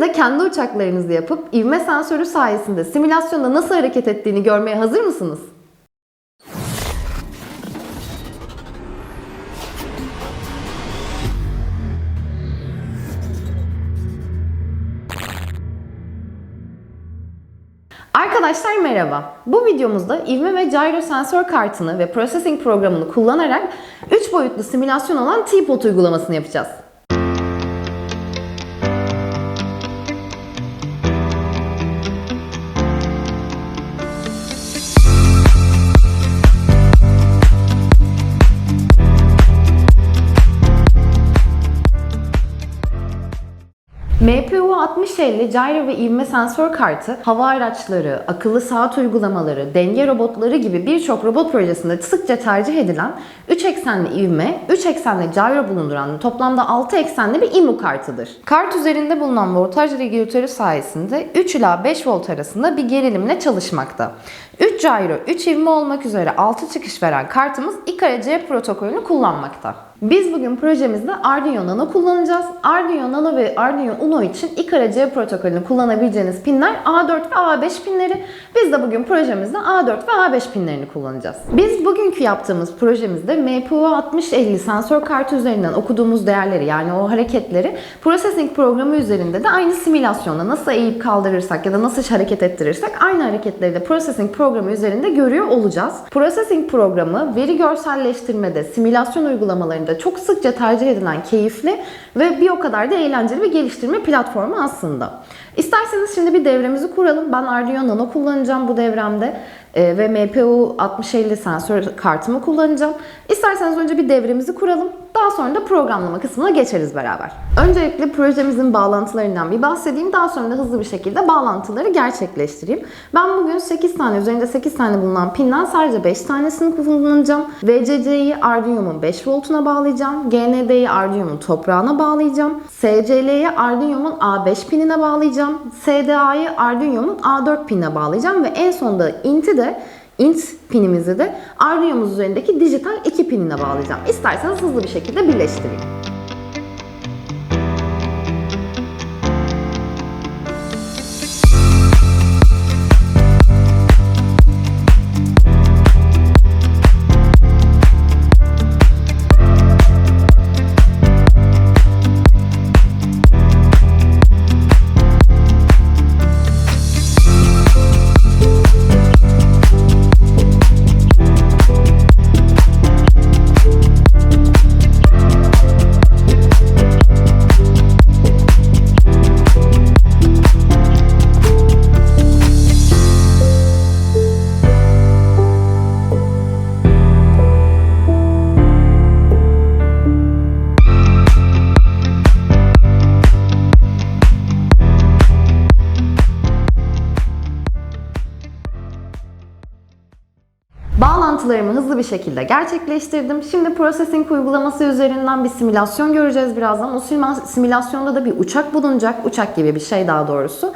Siz de kendi uçaklarınızı yapıp ivme sensörü sayesinde simülasyonda nasıl hareket ettiğini görmeye hazır mısınız? Arkadaşlar merhaba. Bu videomuzda ivme ve gyro sensör kartını ve processing programını kullanarak 3 boyutlu simülasyon olan T-Pod uygulamasını yapacağız. MPU 6050 gyro ve ivme sensör kartı hava araçları, akıllı saat uygulamaları, denge robotları gibi birçok robot projesinde sıkça tercih edilen 3 eksenli ivme, 3 eksenli gyro bulunduran toplamda 6 eksenli bir IMU kartıdır. Kart üzerinde bulunan voltaj regülatörü sayesinde 3 ila 5 volt arasında bir gerilimle çalışmakta. 3 gyro, 3 ivme olmak üzere 6 çıkış veren kartımız IKC protokolünü kullanmakta. Biz bugün projemizde Arduino Nano kullanacağız. Arduino Nano ve Arduino Uno için IKC C protokolünü kullanabileceğiniz pinler A4 ve A5 pinleri. Biz de bugün projemizde A4 ve A5 pinlerini kullanacağız. Biz bugünkü yaptığımız projemizde MPU 6050 sensör kartı üzerinden okuduğumuz değerleri yani o hareketleri processing programı üzerinde de aynı simülasyonda nasıl eğip kaldırırsak ya da nasıl hareket ettirirsek aynı hareketleri de processing programı üzerinde görüyor olacağız. Processing programı veri görselleştirmede, simülasyon uygulamalarında çok sıkça tercih edilen keyifli ve bir o kadar da eğlenceli bir geliştirme platformu aslında. İsterseniz şimdi bir devremizi kuralım. Ben Arduino Nano kullanacağım bu devremde e, ve MPU 6050 sensör kartımı kullanacağım. İsterseniz önce bir devremizi kuralım. Daha sonra da programlama kısmına geçeriz beraber. Öncelikle projemizin bağlantılarından bir bahsedeyim. Daha sonra da hızlı bir şekilde bağlantıları gerçekleştireyim. Ben bugün 8 tane, üzerinde 8 tane bulunan pinden sadece 5 tanesini kullanacağım. VCC'yi Arduino'mun 5 voltuna bağlayacağım. GND'yi Arduino'mun toprağına bağlayacağım. SCL'yi Arduino'mun A5 pinine bağlayacağım. SDA'yı Arduino'mun A4 pinine bağlayacağım ve en sonunda int'i de int pinimizi de Arduino'muz üzerindeki dijital 2 pinine bağlayacağım. İsterseniz hızlı bir şekilde birleştireyim. Bağlantılarımı hızlı bir şekilde gerçekleştirdim. Şimdi processing uygulaması üzerinden bir simülasyon göreceğiz birazdan. O simüla- simülasyonda da bir uçak bulunacak. Uçak gibi bir şey daha doğrusu.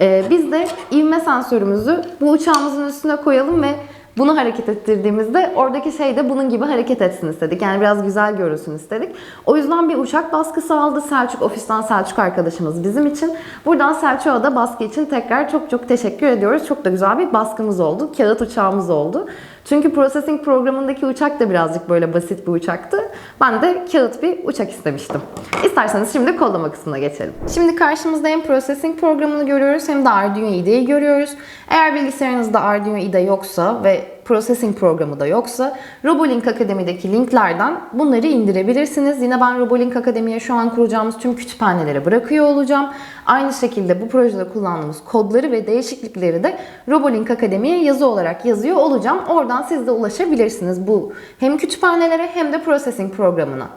Ee, biz de ivme sensörümüzü bu uçağımızın üstüne koyalım ve bunu hareket ettirdiğimizde oradaki şey de bunun gibi hareket etsin istedik. Yani biraz güzel görünsün istedik. O yüzden bir uçak baskısı aldı Selçuk. Ofisten Selçuk arkadaşımız bizim için. Buradan Selçuk'a da baskı için tekrar çok çok teşekkür ediyoruz. Çok da güzel bir baskımız oldu. Kağıt uçağımız oldu. Çünkü processing programındaki uçak da birazcık böyle basit bir uçaktı. Ben de kağıt bir uçak istemiştim. İsterseniz şimdi kodlama kısmına geçelim. Şimdi karşımızda hem processing programını görüyoruz hem de Arduino IDE'yi görüyoruz. Eğer bilgisayarınızda Arduino IDE yoksa ve processing programı da yoksa Robolink Akademi'deki linklerden bunları indirebilirsiniz. Yine ben Robolink Akademi'ye şu an kuracağımız tüm kütüphaneleri bırakıyor olacağım. Aynı şekilde bu projede kullandığımız kodları ve değişiklikleri de Robolink Akademi'ye yazı olarak yazıyor olacağım. Oradan siz de ulaşabilirsiniz bu hem kütüphanelere hem de processing programına.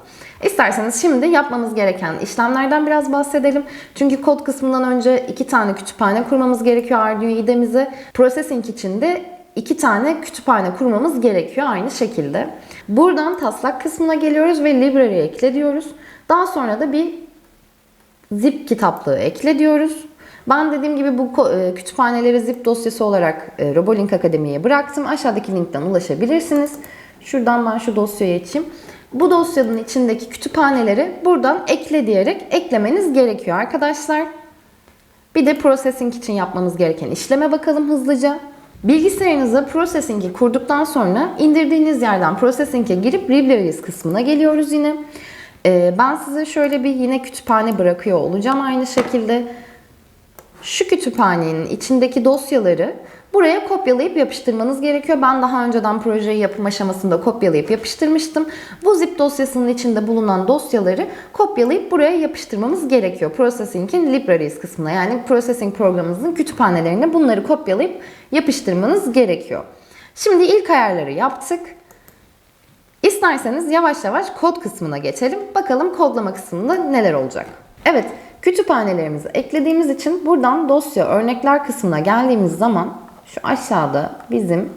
İsterseniz şimdi yapmamız gereken işlemlerden biraz bahsedelim. Çünkü kod kısmından önce iki tane kütüphane kurmamız gerekiyor Arduino IDE'mize. Processing için de iki tane kütüphane kurmamız gerekiyor aynı şekilde. Buradan taslak kısmına geliyoruz ve library ekle diyoruz. Daha sonra da bir zip kitaplığı ekle diyoruz. Ben dediğim gibi bu e, kütüphaneleri zip dosyası olarak e, Robolink Akademi'ye bıraktım. Aşağıdaki linkten ulaşabilirsiniz. Şuradan ben şu dosyayı açayım. Bu dosyanın içindeki kütüphaneleri buradan ekle diyerek eklemeniz gerekiyor arkadaşlar. Bir de processing için yapmamız gereken işleme bakalım hızlıca. Bilgisayarınıza processing'i kurduktan sonra indirdiğiniz yerden processing'e girip libraries kısmına geliyoruz yine. Ee, ben size şöyle bir yine kütüphane bırakıyor olacağım aynı şekilde. Şu kütüphanenin içindeki dosyaları buraya kopyalayıp yapıştırmanız gerekiyor. Ben daha önceden projeyi yapım aşamasında kopyalayıp yapıştırmıştım. Bu zip dosyasının içinde bulunan dosyaları kopyalayıp buraya yapıştırmamız gerekiyor. Processing'in libraries kısmına yani processing programımızın kütüphanelerine bunları kopyalayıp yapıştırmanız gerekiyor. Şimdi ilk ayarları yaptık. İsterseniz yavaş yavaş kod kısmına geçelim. Bakalım kodlama kısmında neler olacak. Evet, kütüphanelerimizi eklediğimiz için buradan dosya örnekler kısmına geldiğimiz zaman şu aşağıda bizim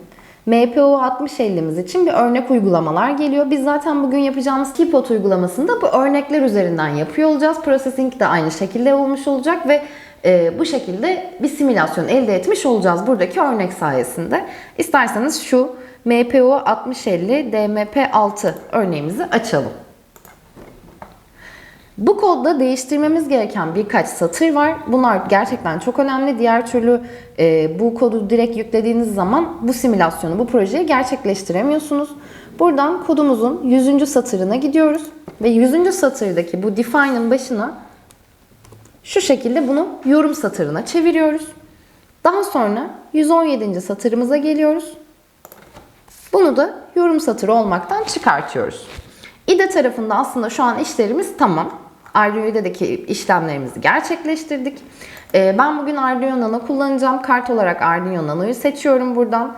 MPO 6050'miz için bir örnek uygulamalar geliyor. Biz zaten bugün yapacağımız Keypot uygulamasında bu örnekler üzerinden yapıyor olacağız. Processing de aynı şekilde olmuş olacak ve e, bu şekilde bir simülasyon elde etmiş olacağız buradaki örnek sayesinde. İsterseniz şu MPO 6050 DMP6 örneğimizi açalım. Bu kodda değiştirmemiz gereken birkaç satır var. Bunlar gerçekten çok önemli. Diğer türlü e, bu kodu direkt yüklediğiniz zaman bu simülasyonu, bu projeyi gerçekleştiremiyorsunuz. Buradan kodumuzun 100. satırına gidiyoruz. Ve 100. satırdaki bu define'ın başına şu şekilde bunu yorum satırına çeviriyoruz. Daha sonra 117. satırımıza geliyoruz. Bunu da yorum satırı olmaktan çıkartıyoruz. İDE tarafında aslında şu an işlerimiz tamam. Arduino'daki işlemlerimizi gerçekleştirdik. Ee, ben bugün Arduino Nano kullanacağım. Kart olarak Arduino Nano'yu seçiyorum buradan.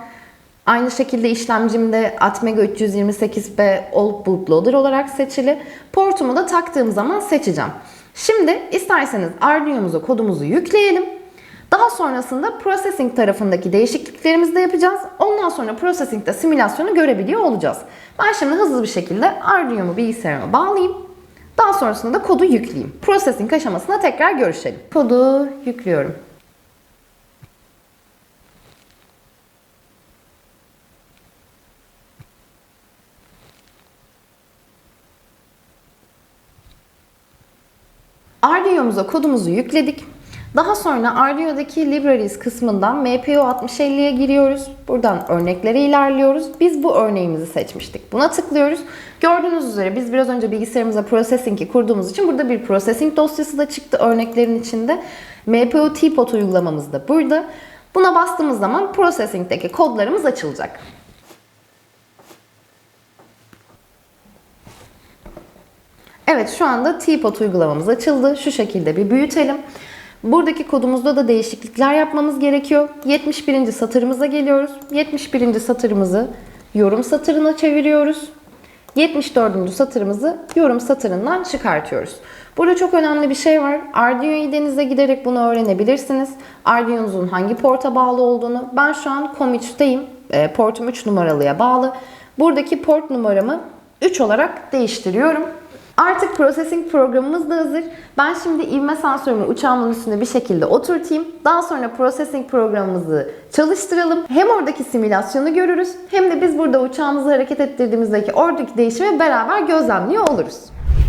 Aynı şekilde işlemcimde Atmega 328B Old Bootloader olarak seçili. Portumu da taktığım zaman seçeceğim. Şimdi isterseniz Arduino'muza kodumuzu yükleyelim. Daha sonrasında processing tarafındaki değişikliklerimizi de yapacağız. Ondan sonra processing'de simülasyonu görebiliyor olacağız. Ben şimdi hızlı bir şekilde Arduino'mu bilgisayarıma bağlayayım. Daha sonrasında kodu yükleyeyim. Processing aşamasında tekrar görüşelim. Kodu yüklüyorum. Arduino'muza kodumuzu yükledik. Daha sonra Arduino'daki Libraries kısmından MPO 6050'ye giriyoruz. Buradan örneklere ilerliyoruz. Biz bu örneğimizi seçmiştik. Buna tıklıyoruz. Gördüğünüz üzere biz biraz önce bilgisayarımıza processing'i kurduğumuz için burada bir processing dosyası da çıktı örneklerin içinde. MPO Teapot uygulamamız da burada. Buna bastığımız zaman processing'deki kodlarımız açılacak. Evet şu anda Teapot uygulamamız açıldı. Şu şekilde bir büyütelim. Buradaki kodumuzda da değişiklikler yapmamız gerekiyor. 71. satırımıza geliyoruz. 71. satırımızı yorum satırına çeviriyoruz. 74. satırımızı yorum satırından çıkartıyoruz. Burada çok önemli bir şey var. Arduino IDE'nize giderek bunu öğrenebilirsiniz. Arduino'nuzun hangi porta bağlı olduğunu. Ben şu an COM3'teyim. E, portum 3 numaralıya bağlı. Buradaki port numaramı 3 olarak değiştiriyorum. Artık processing programımız da hazır. Ben şimdi ivme sensörümü uçağımın üstünde bir şekilde oturtayım. Daha sonra processing programımızı çalıştıralım. Hem oradaki simülasyonu görürüz hem de biz burada uçağımızı hareket ettirdiğimizdeki oradaki değişimi beraber gözlemliyor oluruz.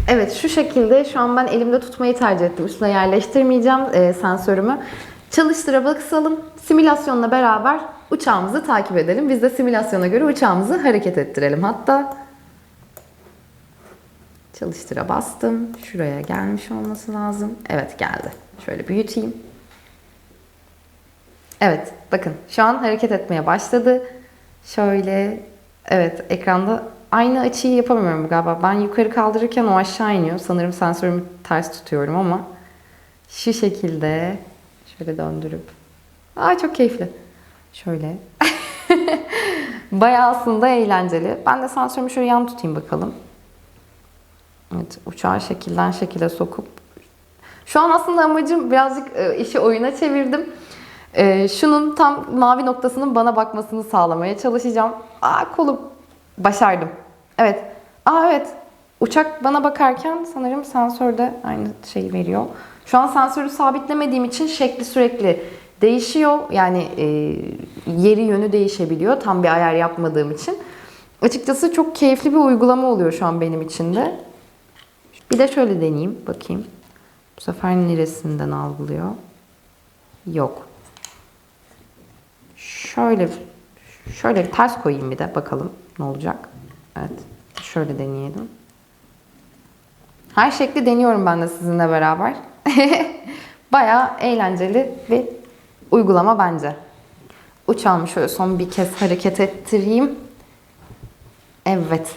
Evet şu şekilde şu an ben elimde tutmayı tercih ettim. Üstüne yerleştirmeyeceğim e, sensörümü. Çalıştıra basalım. Simülasyonla beraber uçağımızı takip edelim. Biz de simülasyona göre uçağımızı hareket ettirelim. Hatta Çalıştıra bastım. Şuraya gelmiş olması lazım. Evet geldi. Şöyle büyüteyim. Evet bakın şu an hareket etmeye başladı. Şöyle evet ekranda aynı açıyı yapamıyorum galiba. Ben yukarı kaldırırken o aşağı iniyor. Sanırım sensörümü ters tutuyorum ama şu şekilde şöyle döndürüp Aa çok keyifli. Şöyle. Bayağı aslında eğlenceli. Ben de sensörümü şöyle yan tutayım bakalım. Evet, uçağı şekilden şekile sokup şu an aslında amacım birazcık e, işi oyuna çevirdim. E, şunun tam mavi noktasının bana bakmasını sağlamaya çalışacağım. Aa kolum. Başardım. Evet. Aa evet. Uçak bana bakarken sanırım sensör de aynı şeyi veriyor. Şu an sensörü sabitlemediğim için şekli sürekli değişiyor. Yani e, yeri yönü değişebiliyor. Tam bir ayar yapmadığım için. Açıkçası çok keyifli bir uygulama oluyor şu an benim için de. Bir de şöyle deneyeyim. Bakayım. Bu sefer neresinden algılıyor. Yok. Şöyle şöyle bir ters koyayım bir de bakalım ne olacak. Evet. Şöyle deneyelim. Her şekli deniyorum ben de sizinle beraber. Bayağı eğlenceli bir uygulama bence. Uçağımı şöyle son bir kez hareket ettireyim. Evet.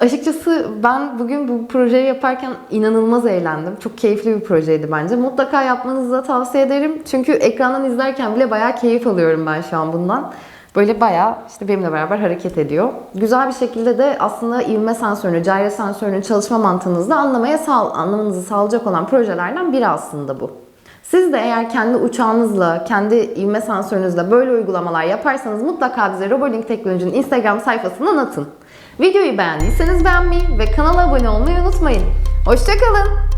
Açıkçası ben bugün bu projeyi yaparken inanılmaz eğlendim. Çok keyifli bir projeydi bence. Mutlaka yapmanızı da tavsiye ederim. Çünkü ekrandan izlerken bile bayağı keyif alıyorum ben şu an bundan. Böyle bayağı işte benimle beraber hareket ediyor. Güzel bir şekilde de aslında ivme sensörünü, gyro sensörünün çalışma mantığınızı anlamaya sağ, anlamanızı sağlayacak olan projelerden biri aslında bu. Siz de eğer kendi uçağınızla, kendi ivme sensörünüzle böyle uygulamalar yaparsanız mutlaka bize Robolink Teknoloji'nin Instagram sayfasından atın. Videoyu beğendiyseniz beğenmeyi ve kanala abone olmayı unutmayın. Hoşçakalın.